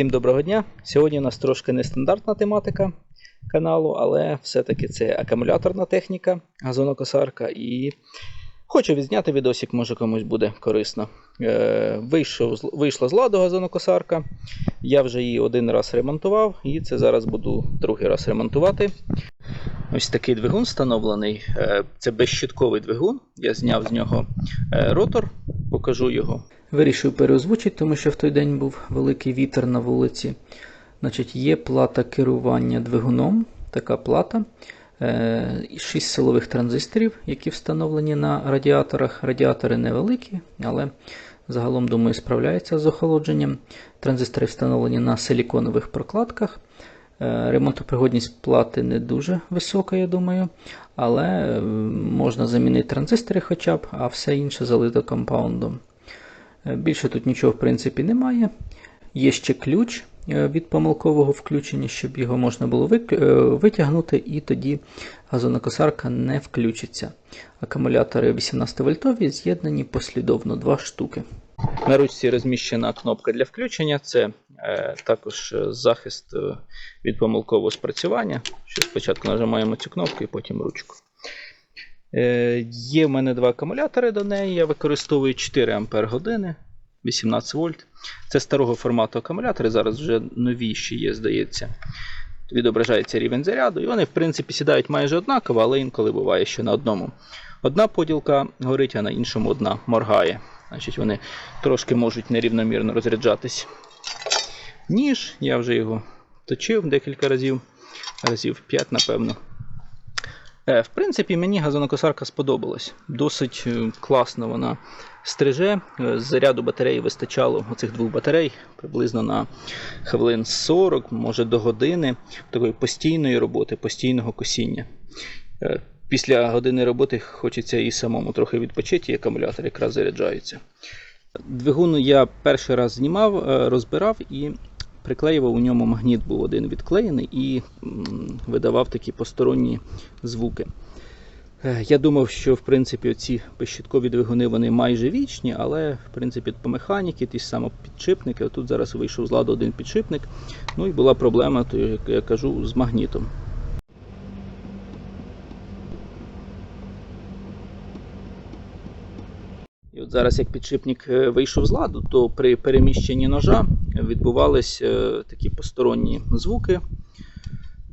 Всім доброго дня! Сьогодні у нас трошки нестандартна тематика каналу, але все-таки це акумуляторна техніка, газонокосарка. І хочу відзняти відосик, може комусь буде корисно. Е, вийшов, вийшла з ладу газонокосарка. Я вже її один раз ремонтував, і це зараз буду другий раз ремонтувати. Ось такий двигун встановлений. Е, Це безщитковий двигун. Я зняв з нього е, ротор, покажу його. Вирішив переозвучити, тому що в той день був великий вітер на вулиці. Значить, є плата керування двигуном, така плата. Е, і Шість силових транзисторів, які встановлені на радіаторах. Радіатори невеликі, але загалом, думаю, справляються з охолодженням. Транзистори встановлені на силіконових прокладках. Е, Ремонтопригодність плати не дуже висока, я думаю, але е, можна замінити транзистори хоча б, а все інше залито компаундом. Е, Більше тут нічого в принципі немає. Є ще ключ е, від помилкового включення, щоб його можна було е, витягнути, і тоді газонокосарка не включиться. Акумулятори 18 вольтові з'єднані послідовно два штуки. На ручці розміщена кнопка для включення. Це е, також захист від помилкового спрацювання. Що спочатку нажимаємо цю кнопку і потім ручку. Е, Є в мене два акумулятори до неї. Я використовую 4 Ампер години, 18 вольт. Це старого формату акумулятори. Зараз вже новіші є, здається. Відображається рівень заряду. І вони, в принципі, сідають майже однаково, але інколи буває, що на одному одна поділка горить, а на іншому одна моргає. Значить, вони трошки можуть нерівномірно розряджатись. Ніж, я вже його точив декілька разів, разів 5, напевно. Е, В принципі, мені газонокосарка сподобалась. Досить е, класно вона стриже. Е, З заряду батареї вистачало оцих двох батарей приблизно на хвилин 40, може до години такої постійної роботи, постійного косіння. Е, Після години роботи хочеться і самому трохи відпочити, і акумулятор якраз заряджається. Двигун я перший раз знімав, е, розбирав і приклеював у ньому магніт був один відклеєний і видавав такі посторонні звуки. Е, Я думав, що в принципі ці пищіткові двигуни вони майже вічні, але в принципі по механіки, ті ж самі підшипники. Отут зараз вийшов з ладу один підшипник. Ну і була проблема, то я кажу, з магнітом. Зараз, як підшипник е, вийшов з ладу, то при переміщенні ножа відбувались е, такі посторонні звуки.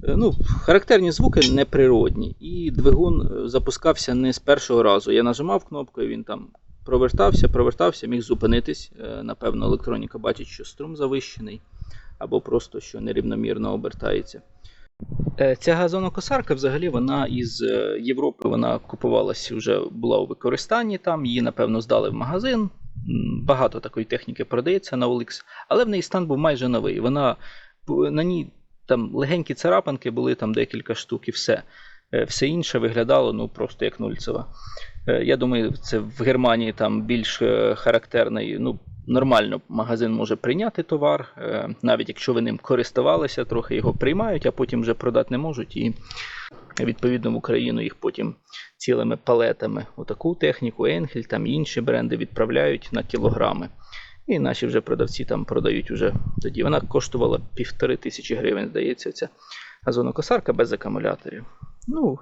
Е, Ну, характерні звуки неприродні. І двигун запускався не з першого разу. Я нажимав кнопку, і він там провертався, провертався, міг зупинитись. Напевно, електроніка бачить, що струм завищений, або просто що нерівномірно обертається. Е, Ця газонокосарка взагалі вона із е, Європи вона купувалась вже була у використанні там, її, напевно, здали в магазин. Багато такої техніки продається на OLX, але в неї стан був майже новий. Вона на ній там легенькі царапинки були там декілька штук і все. Е, Все інше виглядало ну, просто як нульцева. Я думаю, це в Германії там більш характерний. Ну, нормально магазин може прийняти товар, е, навіть якщо ви ним користувалися, трохи його приймають, а потім вже продати не можуть. І відповідно в Україну їх потім цілими палетами у таку техніку, Енхель, там інші бренди відправляють на кілограми. І наші вже продавці там продають уже тоді. Вона коштувала півтори тисячі гривень, здається, ця газонокосарка без акумуляторів. Ну,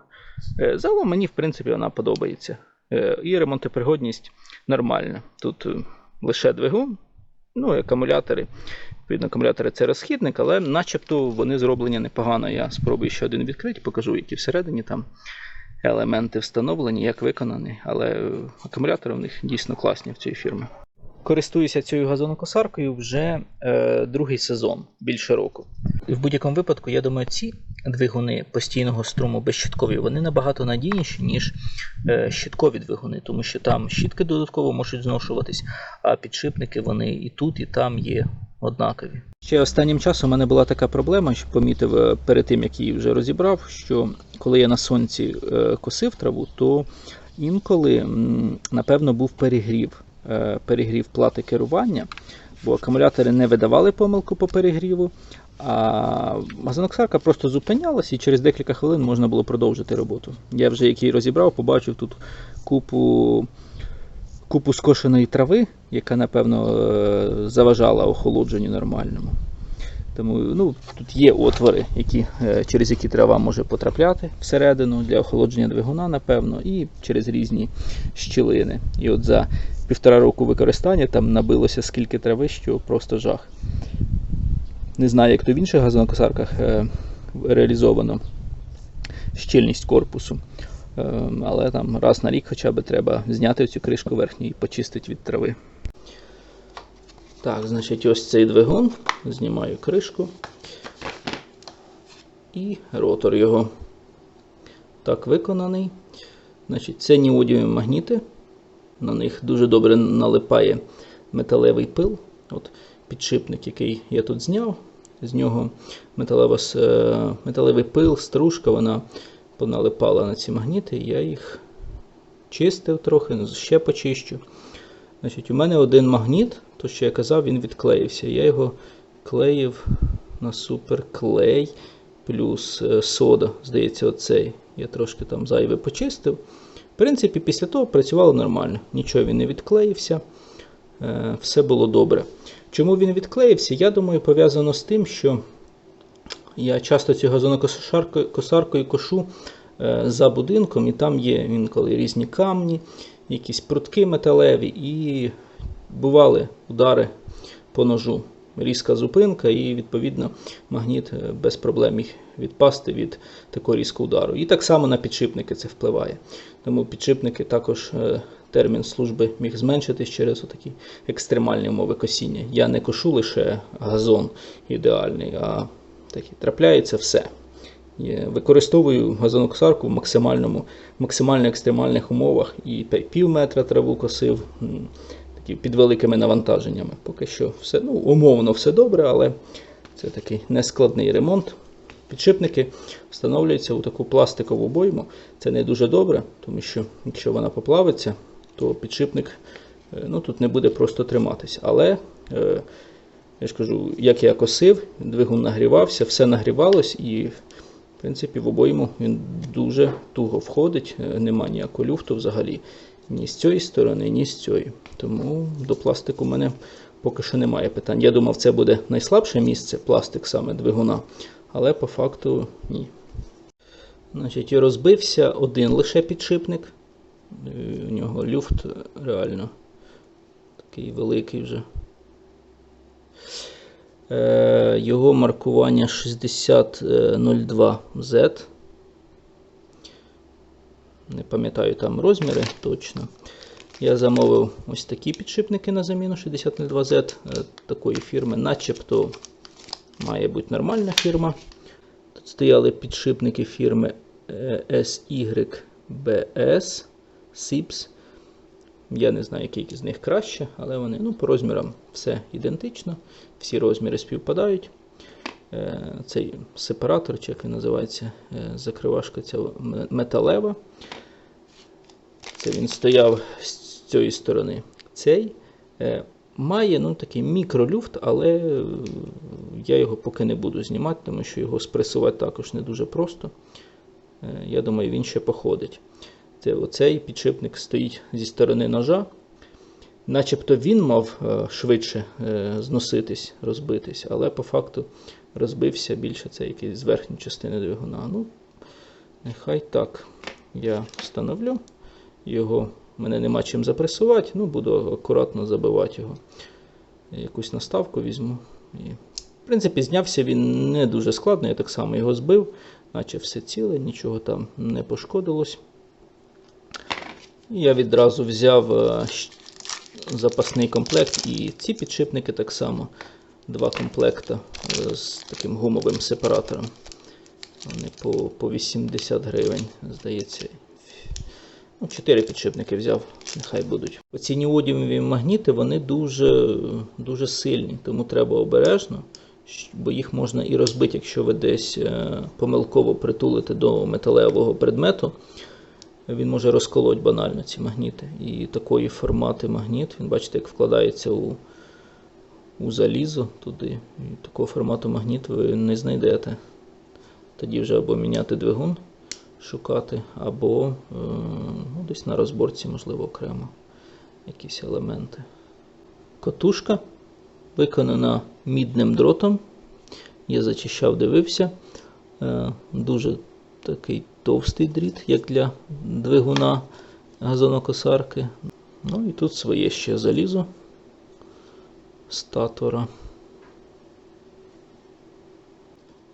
е, загалом мені, в принципі, вона подобається. Е, І ремонтопригодність нормальна. Тут лише двигун, ну і акумулятори. Відповідно, акумулятори це розхідник, але начебто вони зроблені непогано. Я спробую ще один відкрити, покажу, які всередині там елементи встановлені, як виконані. Але акумулятори в них дійсно класні в цієї фірми. Користуюся цією газонокосаркою вже е, другий сезон, більше року. В будь-якому випадку, я думаю, ці двигуни постійного струму безщиткові, вони набагато надійніші, ніж е, щиткові двигуни, тому що там щітки додатково можуть зношуватись, а підшипники вони і тут, і там є однакові. Ще останнім часом у мене була така проблема, що помітив е, перед тим, як її вже розібрав, що коли я на сонці е, косив траву, то інколи, напевно, був перегрів. Е, Перегрів плати керування, бо акумулятори не видавали помилку по перегріву, а газоноксарка просто зупинялась і через декілька хвилин можна було продовжити роботу. Я вже який розібрав, побачив тут купу, купу скошеної трави, яка, напевно, е, заважала охолодженню нормальному. Тому ну, тут є отвори, які, е, через які трава може потрапляти всередину для охолодження двигуна, напевно, і через різні щілини. І от за півтора року використання там набилося скільки трави, що просто жах. Не знаю, як то в інших газонокосарках е, реалізовано щільність корпусу. Е, Але там раз на рік хоча б треба зняти цю кришку верхню і почистити від трави. Так, значить, ось цей двигун. Знімаю кришку. І ротор його. Так, виконаний. Значить, це неодіові магніти. На них дуже добре налипає металевий пил. От Підшипник, який я тут зняв. З нього металева, е, металевий пил, стружка, вона поналипала на ці магніти. Я їх чистив трохи, ну, ще почищу. Значить, у мене один магніт, то що я казав, він відклеївся. Я його клеїв на суперклей плюс е, сода. Здається, оцей. Я трошки там зайве почистив. В принципі, після того працювало нормально. Нічого він не відклеївся. Е, Все було добре. Чому він відклеївся? Я думаю, пов'язано з тим, що я часто цю газонокосаркою кошу е, за будинком, і там є інколи різні камні, якісь прутки металеві, і бували удари по ножу. Різка зупинка, і, відповідно, магніт е, без проблем міг відпасти від такого різкого удару. І так само на підшипники це впливає. Тому підшипники також е, термін служби міг зменшитись через такі екстремальні умови косіння. Я не кошу лише газон ідеальний, а такі трапляється все. Використовую газонокосарку в максимальному, максимально екстремальних умовах і пів метра траву косив такі під великими навантаженнями. Поки що все ну, умовно все добре, але це такий нескладний ремонт. Підшипники встановлюються у таку пластикову обойму. Це не дуже добре, тому що якщо вона поплавиться, то підшипник е, ну, тут не буде просто триматись. Але е, я ж кажу, як я косив, двигун нагрівався, все нагрівалось і, в принципі, в обойму він дуже туго входить, е, нема ніякого люфту взагалі ні з цієї сторони, ні з цієї. Тому до пластику в мене поки що немає питань. Я думав, це буде найслабше місце, пластик саме двигуна, але по факту ні. Значить, розбився один лише підшипник. Е, У нього люфт реально такий великий вже. Е, Його маркування 6002Z. Не пам'ятаю там розміри точно. Я замовив ось такі підшипники на заміну 6002Z е, такої фірми, начебто має бути нормальна фірма. Тут стояли підшипники фірми е, SYBS, SIPS. Я не знаю, який з них краще, але вони ну, по розмірам все ідентично. Всі розміри співпадають. Е, Цей сепаратор, чи як він називається, е, закривашка ця металева. Це він стояв з цієї сторони. Цей е, має ну, такий мікролюфт, але я його поки не буду знімати, тому що його спресувати також не дуже просто. Я думаю, він ще походить. Це оцей підшипник стоїть зі сторони ножа. Начебто він мав швидше зноситись, розбитись, але по факту розбився більше це якийсь з верхньої частини двигуна. Ну, нехай так. Я встановлю його. Мене нема чим запресувати, ну буду акуратно забивати його. Якусь наставку візьму. І, в принципі, знявся він не дуже складно, я так само його збив, наче все ціле, нічого там не пошкодилось. Я відразу взяв е, запасний комплект і ці підшипники так само. Два комплекта е, з таким гумовим сепаратором. Вони по, по 80 гривень, здається. Ну, 4 підшипники взяв, нехай будуть. Оці неодімові магніти вони дуже, дуже сильні, тому треба обережно, бо їх можна і розбити, якщо ви десь е, помилково притулите до металевого предмету. Він може розколоть банально ці магніти. І такої формати магніт, він бачите, як вкладається у, у залізо туди. І такого формату магніт ви не знайдете. Тоді вже або міняти двигун, шукати, або е, ну, десь на розборці, можливо, окремо якісь елементи. Котушка виконана мідним дротом. Я зачищав, дивився. Е, Дуже такий товстий дріт, як для двигуна газонокосарки. Ну і тут своє ще залізо статора.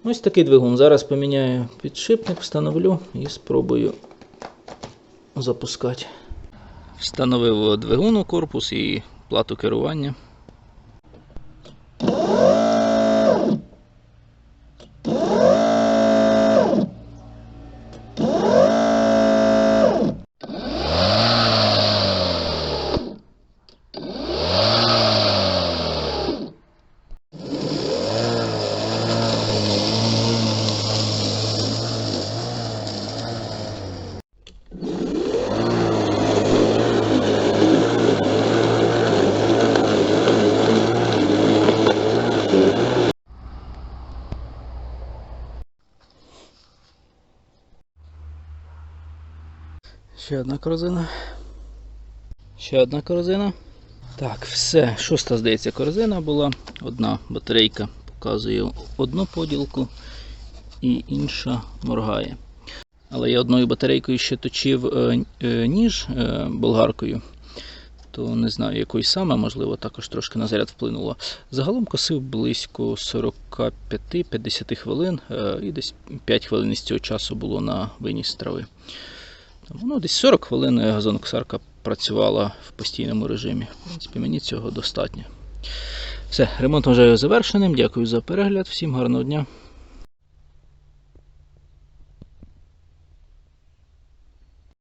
Ось такий двигун. Зараз поміняю підшипник, встановлю і спробую запускати. Встановив двигун у корпус і плату керування. Ще одна корзина. Ще одна корзина. Так, все. Шоста, здається, корзина була. Одна батарейка показує одну поділку і інша моргає. Але я одною батарейкою ще точив е, е, ніж е, болгаркою, то не знаю, якою саме, можливо, також трошки на заряд вплинуло. Загалом косив близько 45-50 хвилин, е, і десь 5 хвилин із цього часу було на виніс трави. Там, Ну, десь 40 хвилин газонокосарка працювала в постійному режимі. В принципі, мені цього достатньо. Все, ремонт вважаю завершеним. Дякую за перегляд. Всім гарного дня.